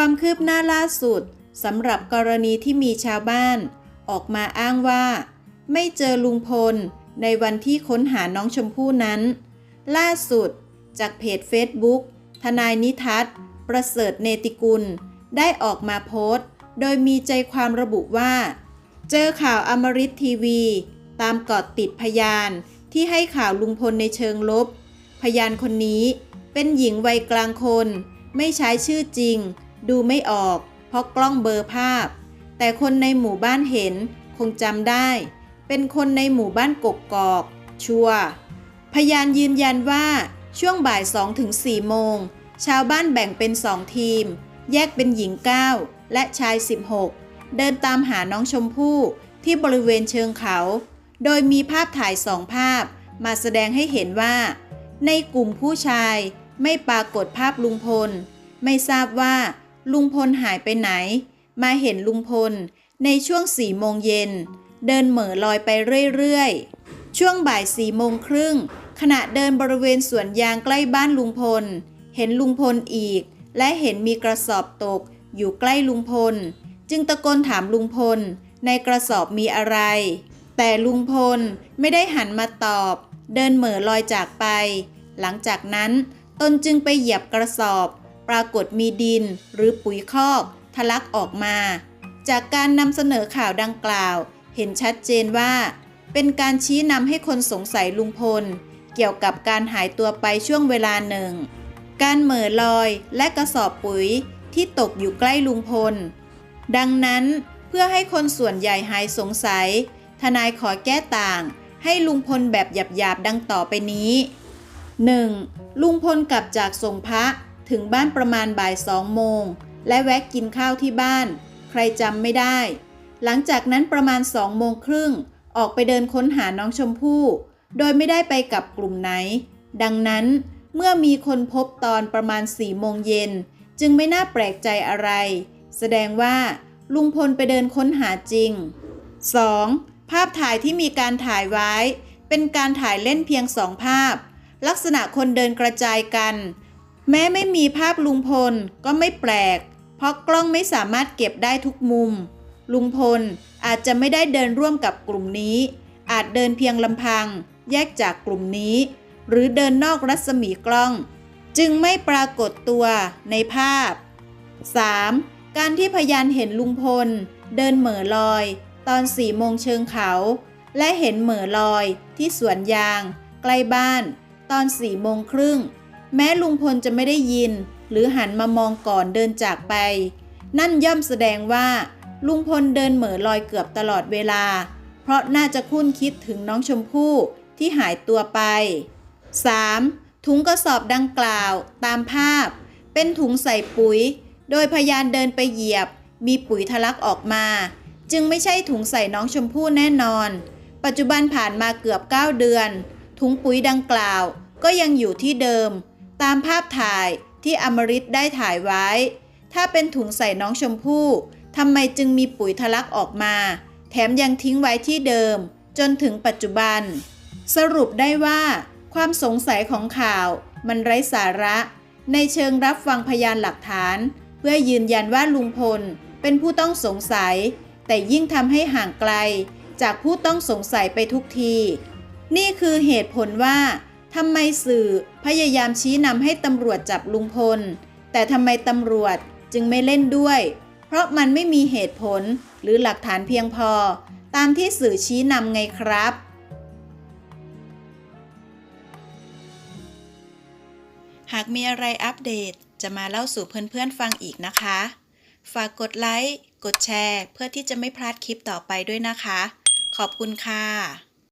ความคืบหน้าล่าสุดสำหรับกรณีที่มีชาวบ้าน ออกมาอ้างว่า ไม่เจอลุงพลในวันที่ค้นหาน้องชมพู่นั้น ล่าสุด จากเพจ Facebook ทนายนิทัศน์ประเสริฐเนติกุล ได้ออกมาโพสต์ โดยมีใจความระบุว่า เจอข่าวอมริตทีวี ตามเกาะติดพยานที่ให้ข่าวลุงพลในเชิงลบ พยานคนนี้เป็นหญิงวัยกลางคน ไม่ใช้ชื่อจริง ดูไม่ออก เพราะกล้องเบอร์ภาพ แต่คนในหมู่บ้านเห็นคงจำได้ เป็นคนในหมู่บ้านกกกอก ชัวพยานยืนยันว่าช่วงบ่าย2ถึง4โมง ชาวบ้านแบ่งเป็น2ทีม แยกเป็นหญิง 9 และชาย 16 เดินตามหาน้องชมพู่ที่บริเวณเชิงเขา โดยมีภาพถ่ายสองภาพ มาแสดงให้เห็นว่า ในกลุ่มผู้ชายไม่ปรากฏภาพลุงพล ไม่ทราบว่า ลุงพลหายไปไหน มาเห็นลุงพลในช่วงสี่โมงเย็น เดินเหม่อลอยไปเรื่อยๆ ช่วงบ่ายสี่โมงครึ่งขณะเดินบริเวณสวนยางใกล้บ้านลุงพล เห็นลุงพลอีก และเห็นมีกระสอบตก อยู่ใกล้ลุงพล จึงตะโกนถามลุงพล ในกระสอบมีอะไร แต่ลุงพลไม่ได้หันมาตอบ เดินเหม่อลอยจากไป หลังจากนั้นตนจึงไปเหยียบกระสอบ ปรากฏมีดินหรือปุ๋ยคอก ทะลักออกมา จากการนำเสนอข่าวดังกล่าว เห็นชัดเจนว่า เป็นการชี้นำให้คนสงสัยลุงพล เกี่ยวกับการหายตัวไปช่วงเวลาหนึ่ง การเหม่อลอยและกระสอบปุ๋ยที่ตกอยู่ใกล้ลุงพล ดังนั้นเพื่อให้คนส่วนใหญ่หายสงสัย ทนายขอแก้ต่างให้ลุงพลแบบหยาบๆดังต่อไปนี้ 1. ลุงพลกลับจากส่งพระ ถึงบ้านประมาณบ่ายสองโมง และแวะกินข้าวที่บ้าน ใครจำไม่ได้ หลังจากนั้นประมาณสองโมงครึ่ง ออกไปเดินค้นหาน้องชมพู่ โดยไม่ได้ไปกับกลุ่มไหน ดังนั้นเมื่อมีคนพบตอนประมาณสี่โมงเย็น จึงไม่น่าแปลกใจอะไร แสดงว่า ลุงพลไปเดินค้นหาจริง 2. ภาพถ่ายที่มีการถ่ายไว้ เป็นการถ่ายเล่นเพียงสองภาพ ลักษณะคนเดินกระจายกัน แม้ไม่มีภาพลุงพลก็ไม่แปลก เพราะกล้องไม่สามารถเก็บได้ทุกมุม ลุงพลอาจจะไม่ได้เดินร่วมกับกลุ่มนี้ อาจเดินเพียงลำพัง แยกจากกลุ่มนี้ หรือเดินนอกรัศมีกล้อง จึงไม่ปรากฏตัวในภาพ 3. การที่พยานเห็นลุงพล เดินเหม่อลอย ตอนสี่โมงเชิงเขา และเห็นเหม่อลอยที่สวนยาง ใกล้บ้าน ตอนสี่โมงครึ่ง แม้ลุงพลจะไม่ได้ยิน หรือหันมามองก่อนเดินจากไป นั่นย่อมแสดงว่า ลุงพลเดินเหม่อลอยเกือบตลอดเวลา เพราะน่าจะคุ้นคิดถึงน้องชมพู่ที่หายตัวไป 3. ถุงกระสอบดังกล่าวตามภาพ เป็นถุงใส่ปุ๋ย โดยพยานเดินไปเหยียบ มีปุ๋ยทะลักออกมา จึงไม่ใช่ถุงใส่น้องชมพู่แน่นอน ปัจจุบันผ่านมาเกือบ 9 เดือน ถุงปุ๋ยดังกล่าวก็ยังอยู่ที่เดิม ตามภาพถ่ายที่อมริตได้ถ่ายไว้ ถ้าเป็นถุงใส่น้องชมพู่ทำไมจึงมีปุ๋ยทะลักออกมา แถมยังทิ้งไว้ที่เดิม จนถึงปัจจุบัน สรุปได้ว่า ความสงสัยของข่าว มันไร้สาระ ในเชิงรับฟังพยานหลักฐาน เพื่อยืนยันว่าลุงพลเป็นผู้ต้องสงสัย แต่ยิ่งทำให้ห่างไกล จากผู้ต้องสงสัยไปทุกที นี่คือเหตุผลว่า ทำไมสื่อพยายามชี้นำให้ตำรวจจับลุงพล แต่ทำไมตำรวจจึงไม่เล่นด้วย เพราะมันไม่มีเหตุผลหรือหลักฐานเพียงพอ ตามที่สื่อชี้นำไงครับ หากมีอะไรอัปเดตจะมาเล่าสู่เพื่อนๆฟังอีกนะคะ ฝากกดไลค์ กดแชร์ เพื่อที่จะไม่พลาดคลิปต่อไปด้วยนะคะ ขอบคุณค่ะ